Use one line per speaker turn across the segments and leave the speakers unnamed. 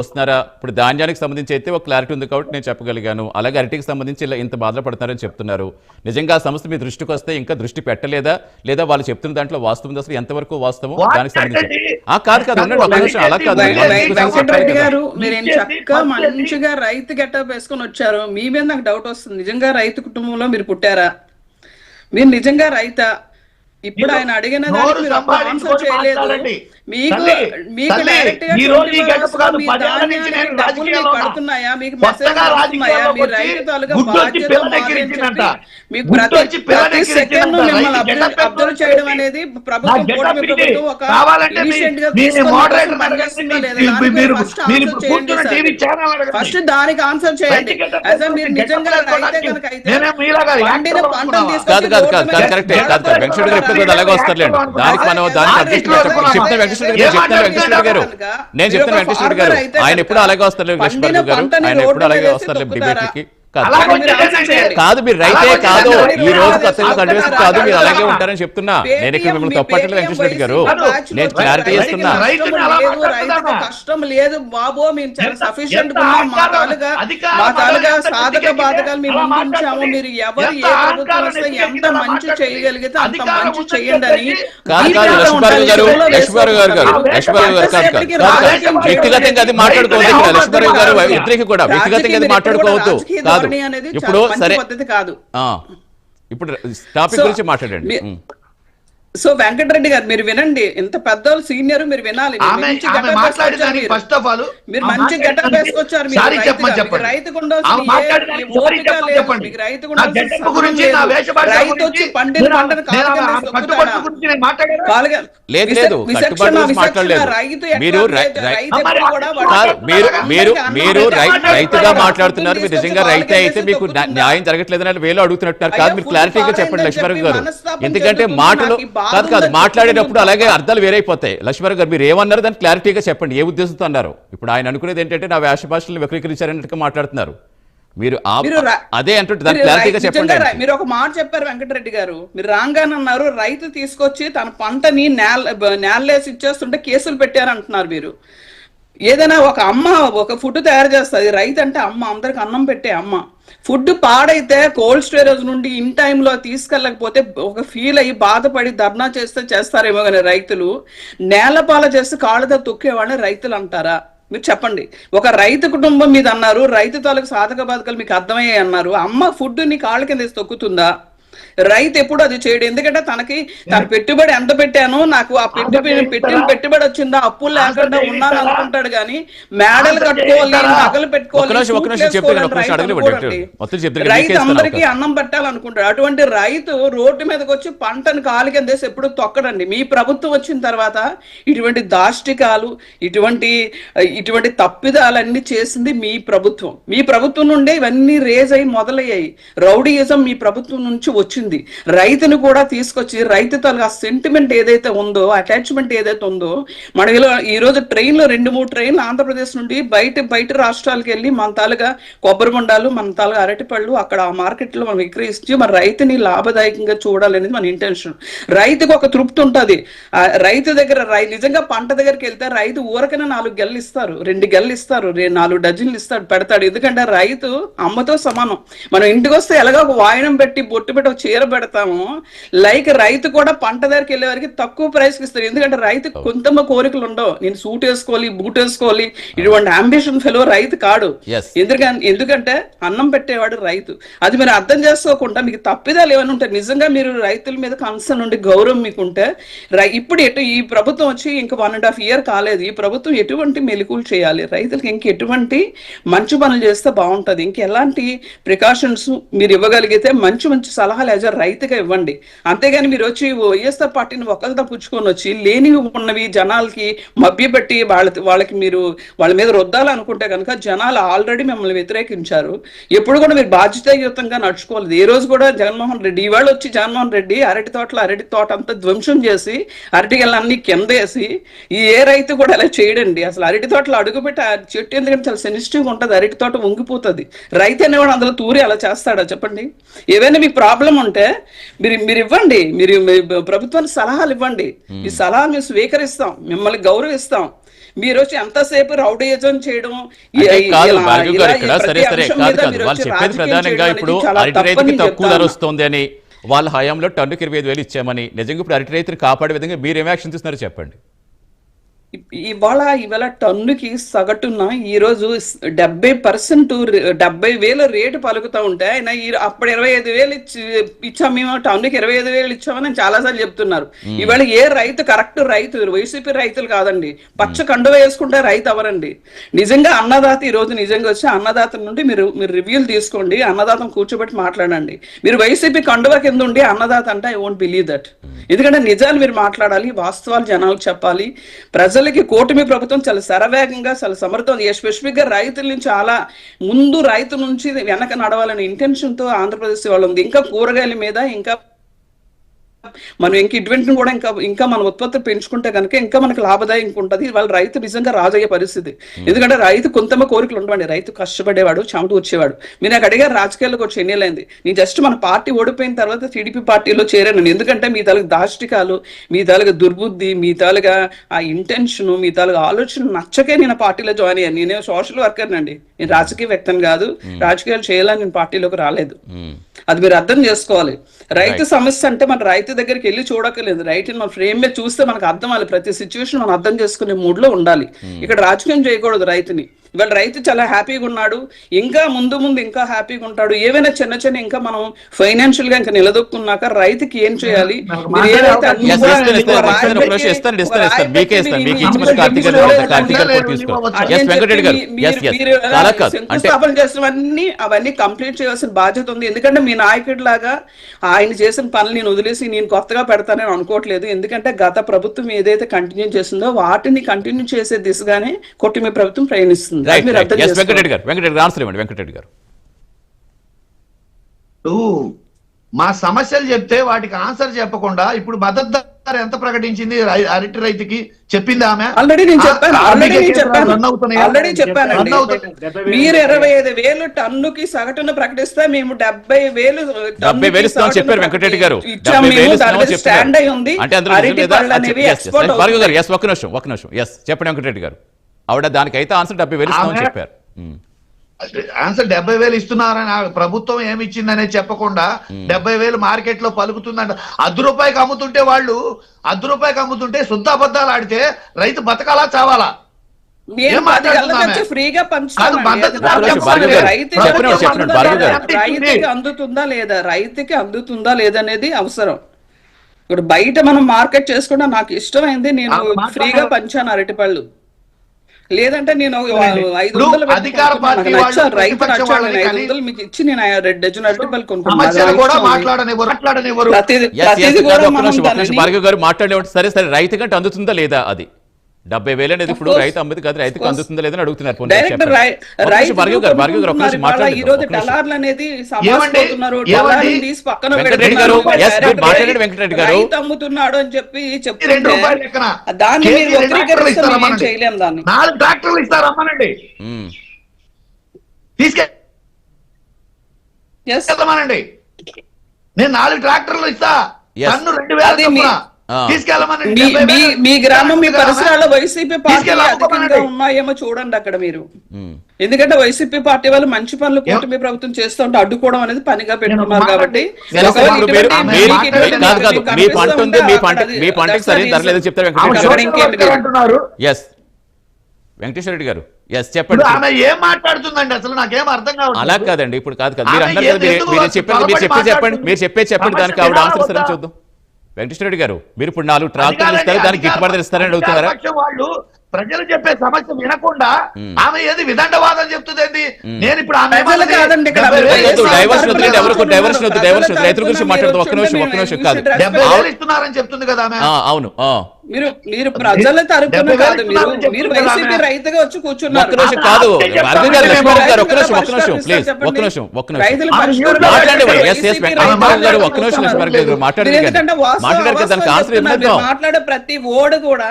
వస్తున్నారా? ఇప్పుడు ధాన్యానికి సంబంధించి అయితే ఒక క్లారిటీ ఉంది కాబట్టి నేను చెప్పగలిగాను. అలాగే అరటికి సంబంధించి ఇలా ఇంత బాధలు పడుతున్నారని చెప్తున్నారు. నిజంగా ఆ సమస్య మీ దృష్టికి వస్తే ఇంకా దృష్టి పెట్టలేదా? లేదా వాళ్ళు చెప్తున్న దాంట్లో వాస్తవం ఉంది అసలు ఎంతవరకు వాస్తవం? దానికి సంబంధించి ఆ కాదు కాదు అలా కాదు.
మంచిగా రైతు గెటప్ వేసుకొని వచ్చారు. మీ మీద నాకు డౌట్ వస్తుంది. నిజంగా రైతు కుటుంబంలో మీరు పుట్టారా? మీరు నిజంగా రైతా? ఇప్పుడు ఆయన అడిగిన దానికి మీరు ఆన్సర్ చేయలేదు. మీకు
తల్లి,
మీకు
తల్లి,
డైరెక్ట్గా
ఈ రోజు ఈ
24
గడప కాదు,
మీ
పదేళ్ళ నుంచి
ధాన్యానికి
నేను
డబ్బులు
రాజకీయాల్లో
మీకు
ఉన్నా.
పడుతున్నాయా మీకు
కొత్తగా
మెసేజ్ వస్తున్నాయా
రాజకీయాల్లోకి
మీ
వచ్చి
రైతు తాలూకా బాధ్యత మీకు ప్రతి సెకండ్. మిమ్మల్ని అబ్జర్వ్ చేయడం అనేది ప్రభుత్వం కూటమి ఒక గా తీసుకొని ఫస్ట్ దానికి ఆన్సర్ చేయండి అసలు మీరు నిజంగా కనుక అయితే పండిన.
వెంకటరెడ్డి గారు ఎప్పుడు అలాగే వస్తారులేండి. దానికి మనం దానికి అడ్జస్ట్ వెంకటేశ్వర గారు వెంకటేశ్వర నేను చెప్తాను వెంకటేశ్వర గారు ఆయన ఎప్పుడు అలాగే వస్తారు లక్ష్మణ్ గారు ఆయన ఎప్పుడు అలాగే వస్తారు డిబేట్లకి. కాదు.
మీరు
రైతే కాదు. ఈ రోజు కంటిన్యూస్ కాదు మీరు అలాగే ఉంటారని చెప్తున్నా. నేను ఇక్కడ మిమ్మల్ని తప్పట్లేదు వెంకటేశ్వర రెడ్డి గారు. నేను క్లారిటీ ఇస్తున్నా?
కష్టం లేదు బాబో మేము చాలా
ఎంత-
సఫిషియెంట్ మా తాలుగా మా తాలుగా సాధక బాధకాలు మేము ముందుంచాము. మీరు ఎవరు
ఎంత
ఏ ప్రభుత్వం
అహంకారం
వస్తే ఎంత
చిటికెత్తితే అలా
మంచి. చేయగలిగితే అంత మంచి చేయండి అని?
గారు గారు గారు కాదు వ్యక్తిగతంగా అది మాట్లాడుకోవద్దు ఇక్కడ. గారు ఇద్దరికి కూడా వ్యక్తిగతంగా అది మాట్లాడుకోవద్దు కాదు. ఇప్పుడు సరే.
పద్ధతి కాదు.
ఆ, ఇప్పుడు టాపిక్ గురించి మాట్లాడండి.
సో వెంకటరెడ్డి గారు మీరు వినండి ఇంత పెద్దోళ్ళు సీనియర్ మీరు వినాలి.
ఫస్ట్ ఆఫ్ ఆల్
మీరు. మంచి గెటప్ వేసుకొచ్చారు మీరు.
చెప్పండి
రైతు వచ్చి పండిన పంటను
లేదు, లేదు.
రైతు
మీరు
రైతు-
మీరు మీరు. రైతుగా మాట్లాడుతున్నారు. మీరు నిజంగా రైతే అయితే మీకు? న్యాయం జరగట్లేదని వేలో అడుగుతున్నట్టున్నారు. కాదు మీరు క్లారిటీగా చెప్పండి లక్ష్మణ్
చెప్పి
గారు. ఎందుకంటే మాటలు కాదు కాదు మాట్లాడేటప్పుడు. అలాగే అర్థాలు వేరైపోతాయి. లక్ష్మణ్ గారు మీరు ఏమన్నారు దాన్ని క్లారిటీగా చెప్పండి. ఏ ఉద్దేశంతో అన్నారు? ఇప్పుడు ఆయన అనుకునేది ఏంటంటే నా వేష భాషలను వక్రీకరించారన్నట్టుగా మాట్లాడుతున్నారు. మీరు అదే అంటుంటే దాన్ని
మీరు
క్లారిటీగా చెప్పండి.
మీరు ఒక మాట చెప్పారు వెంకటరెడ్డి గారు. మీరు రాగానే అన్నారు రైతు తీసుకొచ్చి తన పంటని నేల నేలలేసి ఇచ్చేస్తుంటే కేసులు పెట్టారంటున్నారు మీరు. ఏదైనా ఒక అమ్మ ఒక ఫుడ్ తయారు చేస్తుంది. రైతు అంటే అమ్మ అందరికి అన్నం పెట్టే అమ్మ. ఫుడ్ పాడైతే కోల్డ్ స్టోరేజ్ నుండి ఇన్ టైంలో తీసుకెళ్ళకపోతే ఒక ఫీల్ అయ్యి బాధపడి ధర్నా చేస్తే చేస్తారేమో కానీ రైతులు. నేలపాల చేస్తే కాళ్ళతో తొక్కేవాళ్ళని రైతులు అంటారా? మీరు చెప్పండి. ఒక రైతు కుటుంబం మీద అన్నారు రైతు తాలూకు సాధక బాధకాలు మీకు అర్థమయ్యాయి అన్నారు అమ్మ ఫుడ్ నీ కాళ్ళ కింద తొక్కుతుందా? రైతు ఎప్పుడు అది చేయడు. ఎందుకంటే తనకి తన పెట్టుబడి ఎంత పెట్టానో నాకు ఆ పెట్టుబడి పెట్టిన పెట్టుబడి వచ్చిందా? అప్పులు లేకుండా ఉన్నాను అనుకుంటాడు కానీ మేడలు కట్టుకోవాలి నగలు పెట్టుకోవాలి రైతు అందరికీ. అన్నం పెట్టాలనుకుంటాడు. అటువంటి రైతు రోడ్డు మీదకి వచ్చి పంటను కాలు కిందేసి ఎప్పుడు తొక్కడండి. మీ ప్రభుత్వం వచ్చిన తర్వాత ఇటువంటి దాష్టికాలు ఇటువంటి ఇటువంటి తప్పిదాలన్నీ చేసింది మీ ప్రభుత్వం. మీ ప్రభుత్వం నుండే ఇవన్నీ రేజ్ అయి మొదలయ్యాయి. రౌడీయిజం మీ ప్రభుత్వం నుంచి వచ్చింది. రైతును కూడా తీసుకొచ్చి రైతు ఆ సెంటిమెంట్ ఏదైతే ఉందో అటాచ్మెంట్ ఏదైతే ఉందో మన ఈ రోజు ట్రైన్లో రెండు మూడు ట్రైన్లు ఆంధ్రప్రదేశ్ నుండి బయట బయట రాష్ట్రాలకు వెళ్ళి మన తాలుగా కొబ్బరి బొండాలు మన తాలుగా అరటిపళ్ళు అక్కడ ఆ మార్కెట్లో మనం విక్రయించి మన రైతుని లాభదాయకంగా చూడాలనేది మన ఇంటెన్షన్ రైతుకు ఒక తృప్తి ఉంటుంది. రైతు దగ్గర రై నిజంగా పంట దగ్గరికి వెళ్తే రైతు ఊరకనే నాలుగు గెల్లు ఇస్తారు. రెండు గెల్లు ఇస్తారు. రే- నాలుగు డజన్లు ఇస్తాడు పెడతాడు. ఎందుకంటే రైతు అమ్మతో సమానం. మనం ఇంటికి వస్తే ఎలాగో ఒక వాయనం పెట్టి బొట్టు పెట్టి చీర పెడతాము. లైక్ రైతు కూడా పంట దగ్గరికి వెళ్ళే వారికి తక్కువ ప్రైస్కి ఇస్తారు. ఎందుకంటే రైతు కొంతమ కోరికలు ఉండవు. నేను సూట్ వేసుకోవాలి బూట్ వేసుకోవాలి ఇటువంటి అంబిషన్ ఫెలో రైతు కాడు. ఎందుకంటే ఎందుకంటే అన్నం పెట్టేవాడు రైతు. అది మీరు అర్థం చేసుకోకుండా మీకు తప్పిదాలు ఏమైనా ఉంటాయి నిజంగా మీరు రైతుల మీద కన్సర్న్ ఉండి గౌరవం మీకు ఉంటే ఇప్పుడు ఎటు ఈ ప్రభుత్వం వచ్చి ఇంకా వన్ అండ్ హాఫ్ ఇయర్ కాలేదు. ఈ ప్రభుత్వం ఎటువంటి మెలకువలు చేయాలి? రైతులకు ఇంక ఎటువంటి మంచి పనులు చేస్తే బాగుంటది. ఇంక ఎలాంటి ప్రికాషన్స్ మీరు ఇవ్వగలిగితే మంచి మంచి సలహాలు యాజ్ రైతుగా ఇవ్వండి. అంతేగాని మీరు వచ్చి వైఎస్ఆర్ పార్టీని ఒకరితో పుచ్చుకొని వచ్చి లేనివి ఉన్నవి జనాలకి మభ్యపెట్టి వాళ్ళ వాళ్ళకి మీరు వాళ్ళ మీద రుద్దాలనుకుంటే కనుక జనాలు ఆల్రెడీ మిమ్మల్ని వ్యతిరేకించారు. ఎప్పుడు కూడా మీరు బాధ్యతాయుతంగా నడుచుకోలేదు ఏ రోజు కూడా జగన్మోహన్ రెడ్డి ఇవాళ వచ్చి జగన్మోహన్ రెడ్డి అరటి తోటలో అరటి తోట అంతా ధ్వంసం చేసి అరటి గెలన్నీ కిందేసి ఈ ఏ రైతు కూడా అలా చేయడండి. అసలు అరటి తోటలో అడుగుపెట్టి ఆ చెట్టు ఎందుకంటే చాలా సెన్సిటివ్గా ఉంటుంది. అరటి తోట వంగిపోతుంది. రైతు అనేవాడు అందులో తూరి అలా చేస్తాడా చెప్పండి? ఏవైనా మీకు ప్రాబ్లం ఉంటే మీరు మీరు ఇవ్వండి మీరు ప్రభుత్వానికి సలహాలు ఇవ్వండి. ఈ సలహాలు మేము స్వీకరిస్తాం మిమ్మల్ని గౌరవిస్తాం. మీరు వచ్చి ఎంతసేపు రౌడీజం చేయడం
సరే సరే కాదు కాదు. వాళ్ళు చెప్పేది ప్రధానంగా ఇప్పుడు అరటి రైతుకి తక్కువ ధర. వస్తుంది అని వాళ్ళ హయాంలో టన్నుకి ఇరవై ఐదు వేలు ఇచ్చామని నిజంగా ఇప్పుడు అరటి రైతుని కాపాడే విధంగా మీరు ఏం యాక్షన్ తీస్తున్నారో చెప్పండి.
ఇవాళ ఇవాళ టన్నుకి సగటున ఈ రోజు డెబ్బై పర్సెంట్ డెబ్బై వేల రేటు పలుకుతా ఉంటే ఆయన అప్పుడు ఇరవై ఐదు వేలు ఇచ్చి ఇచ్చాం మేము టన్నుకి ఇరవై ఐదు వేలు ఇచ్చామని ఆయన చాలాసార్లు చెప్తున్నారు. ఇవాళ ఏ రైతు కరెక్ట్ రైతు వైసీపీ రైతులు కాదండి పచ్చ కండువ వేసుకుంటే రైతు అవరండి నిజంగా అన్నదాత ఈ రోజు నిజంగా వచ్చి అన్నదాత నుండి మీరు మీరు రివ్యూలు తీసుకోండి అన్నదాతం కూర్చోబెట్టి మాట్లాడండి. మీరు వైసీపీ కండువ కింద ఉండి అన్నదాత అంటే ఐ వోంట్ బిలీవ్ దట్ ఎందుకంటే నిజాలు మీరు మాట్లాడాలి వాస్తవాలు జనాలకు చెప్పాలి అసలుకి కూటమి ప్రభుత్వం చాలా శరవేగంగా చాలా సమర్థం స్పెసిఫిక్గా రైతుల నుంచి చాలా ముందు రైతు నుంచి వెనక నడవాలనే ఇంటెన్షన్తో ఆంధ్రప్రదేశ్ వాళ్ళు ఉంది. ఇంకా కూరగాయల మీద ఇంకా మనం ఇంక ఇటువంటి కూడా ఇంకా ఇంకా మన ఉత్పత్తి పెంచుకుంటే కనుక ఇంకా మనకు లాభదాయకంగా ఉంటుంది వాళ్ళ రైతు నిజంగా రాజయ్యే పరిస్థితి. ఎందుకంటే రైతు కొంతమ కోరికలు ఉండవండి. రైతు కష్టపడేవాడు చెమట వచ్చేవాడు. మీరు నాకు అడిగారు రాజకీయాల్లోకి వచ్చి ఎన్నేళ్ళైంది నేను జస్ట్ మన పార్టీ ఓడిపోయిన తర్వాత టీడీపీ పార్టీలో చేరాను. ఎందుకంటే మీ తాలూకు దాష్టికాలు మీ తాలూకు దుర్బుద్ధి మీ తాలూగా ఆ ఇంటెన్షన్ మీ తాలూకు ఆలోచన నచ్చకే నేను పార్టీలో జాయిన్ అయ్యాను. నేనే సోషల్ వర్కర్ అండి నేను రాజకీయ వ్యక్తిని కాదు రాజకీయాలు చేయాలని నేను పార్టీలోకి రాలేదు. అది మీరు అర్థం చేసుకోవాలి. రైతు సమస్య అంటే మన రైతు దగ్గరికి వెళ్ళి చూడక్కర్లేదు. రైతుని మన ఫ్రేమ్ మీద చూస్తే మనకు అర్థం అవ్వాలి. ప్రతి సిచ్యువేషన్ మనం అర్థం చేసుకునే మూడ్లో ఉండాలి. ఇక్కడ రాజకీయం చేయకూడదు రైతుని. ఇవాళ రైతు చాలా హ్యాపీగా ఉన్నాడు ఇంకా ముందు ముందు ఇంకా హ్యాపీగా ఉంటాడు. ఏవైనా చిన్న చిన్న ఇంకా మనం ఫైనాన్షియల్గా ఇంకా నిలదొక్కున్నాక రైతుకి ఏం చేయాలి? మీ- మీ- మీ- మీ- శంకుస్థాపన చేసినవన్నీ అవన్నీ కంప్లీట్ చేయాల్సిన బాధ్యత ఉంది. ఎందుకంటే మీ నాయకుడి లాగా ఆయన చేసిన పనులు నేను వదిలేసి నేను కొత్తగా పెడతానని అనుకోవట్లేదు. ఎందుకంటే గత ప్రభుత్వం ఏదైతే కంటిన్యూ చేసిందో వాటిని కంటిన్యూ చేసే దిశగానే కొట్టిమి ప్రభుత్వం ప్రయాణిస్తుంది. అది
రైట్
మీరు అర్థం
ఎస్
చేసుకోవాలి.
వెంకటరెడ్డి గారు వెంకటరెడ్డి గారు ఆన్సర్ ఇవ్వండి వెంకటరెడ్డి గారు
ఇప్పుడు మా సమస్యలు చెప్తే వాటికి ఆన్సర్ చెప్పకుండా ఇప్పుడు మద్దతు ధర ఎంత ప్రకటించింది? అరటి రైతుకి చెప్పింది ఆమె?
ఆల్రెడీ నేను చెప్పాను ఆల్రెడీ నేను చెప్పాను? ఆల్రెడీ. మీరు ఇరవై ఐదు వేలు టన్నుకి సగటున ప్రకటిస్తే మేము డెబ్బై వేలు
డెబ్బై వేలు చెప్పారు వెంకటరెడ్డి గారు.
స్టాండ్ అయి ఉంది.
అంటే ఎస్ ఒక్క నిమిషం ఒక్క నిమిషం. ఎస్ చెప్పండి వెంకటరెడ్డి గారు. ఆవిడ దానికైతే ఆన్సర్ డెబ్బై వేలు ఇస్తామని చెప్పారు.
ఆన్సర్ డెబ్బై వేలు ఇస్తున్నారని ప్రభుత్వం ఏమి ఇచ్చిందనేది చెప్పకుండా డెబ్బై వేలు మార్కెట్లో పలుకుతుందంట. అర్ధ రూపాయికి అమ్ముతుంటే వాళ్ళు అర్ధ రూపాయికి అమ్ముతుంటే శుద్ధ అబద్ధాలు ఆడితే రైతు బతకాలా చావాలా?
రైతుకి అందుతుందా. లేదా? రైతుకి అందుతుందా లేదనేది అవసరం. ఇప్పుడు బయట మనం మార్కెట్ చేసుకుంటే నాకు ఇష్టమైంది నేను ఫ్రీగా పంచాను అరటిపళ్ళు. లేదంటే నేను ఐదు వందలు
అధికార. పార్టీ వాళ్ళు
మీకు ఇచ్చి నేను ఆ రెండు డజన్ కొనుక్కున్నాను. ప్రతిది కూడా మనం
గారు మాట్లాడేవాడు సరే సరే రైతు కంటే అందుతుందా లేదా అది? డెబ్బై వేలు అనేది ఇప్పుడు. రైతు అమ్మది కాదు రైతుకు. అందుతుందా లేదని అడుగుతున్నారు మాట్లాడండి. వెంకటరెడ్డి. గారు,
అమ్ముతున్నాడు అని చెప్పి దాన్ని
ట్రాక్టర్లు ఇస్తారమ్మనండి. నాలుగు ట్రాక్టర్లు ఇస్తారు అమ్మనండి
మ్మ్.
Yes.
తీసుకెళ్ళమనండి నేను నాలుగు ట్రాక్టర్లు ఇస్తా. రెండు వేల
మీ- గ్రామం మీ. పరిసరాల్లో వైసీపీ పార్టీ అధికంగా. ఉన్నాయేమో చూడండి అక్కడ మీరు. ఎందుకంటే వైసీపీ పార్టీ వాళ్ళు మంచి పనులు కూటమి ప్రభుత్వం చేస్తుంటే అడ్డుకోవడం అనేది పనిగా పెట్టుకున్నారు
నేను
కాబట్టి
మీ పంట ఉంది మీ పంట మీ పంటకి
that's the
సరైన ధర లేదని
reason.
చెప్తారు వెంకటేశ్వర రెడ్డి గారు ఎస్ చెప్పండి
ఆమె ఏం మాట్లాడుతుందండి అసలు నాకేం అర్థం కావట్లేదు
అలా కాదండి ఇప్పుడు కాదు కాదు మీరు అన్నారు మీరు చెప్పండి మీరు చెప్పి చెప్పండి? మీరు చెప్పే చెప్పండి దానికి ఆవిడ ఆన్సర్
వద్దా?
చూద్దాం వెంకటేశ్వర రెడ్డి గారు మీరు ఇప్పుడు నాలుగు
కాదండి,
ఇస్తారు దానికి గిట్టుబాటు ఇస్తారని అడుగుతున్నారా
వాళ్ళు ప్రజలు చెప్పే సమస్య వినకుండా ఆమె ఏది విదండవాదం చెప్తుంది నేను ఇప్పుడు.
రైతుల గురించి మాట్లాడదాం. ఒక్క నిమిషం, ఒక్క నిమిషం కాదు. అవును ఆ.
మీరు మీరు ప్రజల తరపున
డెబ్బై వేలు
కాదు మీరు వైసీపీ. రైతుగా వచ్చి కూర్చున్నారు.
ఒక్క నిమిషం
ఆమె
కాదు గారు గారు ఒక్క నిమిషం ఒక్క నిమిషం ప్లీజ్ ఒక్క నిమిషం. ఒక్క నిమిషం మాట్లాడండి. ఎస్ ఎస్ గారు ఒక్క నిమిషం గారు మాట్లాడండి మాట్లాడారు దానికి ఆన్సర్
మాట్లాడే ప్రతి ఓడు కూడా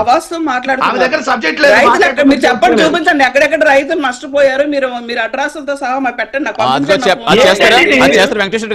అవాస్తవం మాట్లాడుతున్నారు.
దగ్గర subject లేదు,
మీరు చెప్పండి. చూపించండి. ఎక్కడెక్కడ రైతులు నష్టపోయారు మీరు మీరు అడ్రస్లతో సహా పెట్టండి. నాకు
చేస్తారు? వెంకటేశ్వర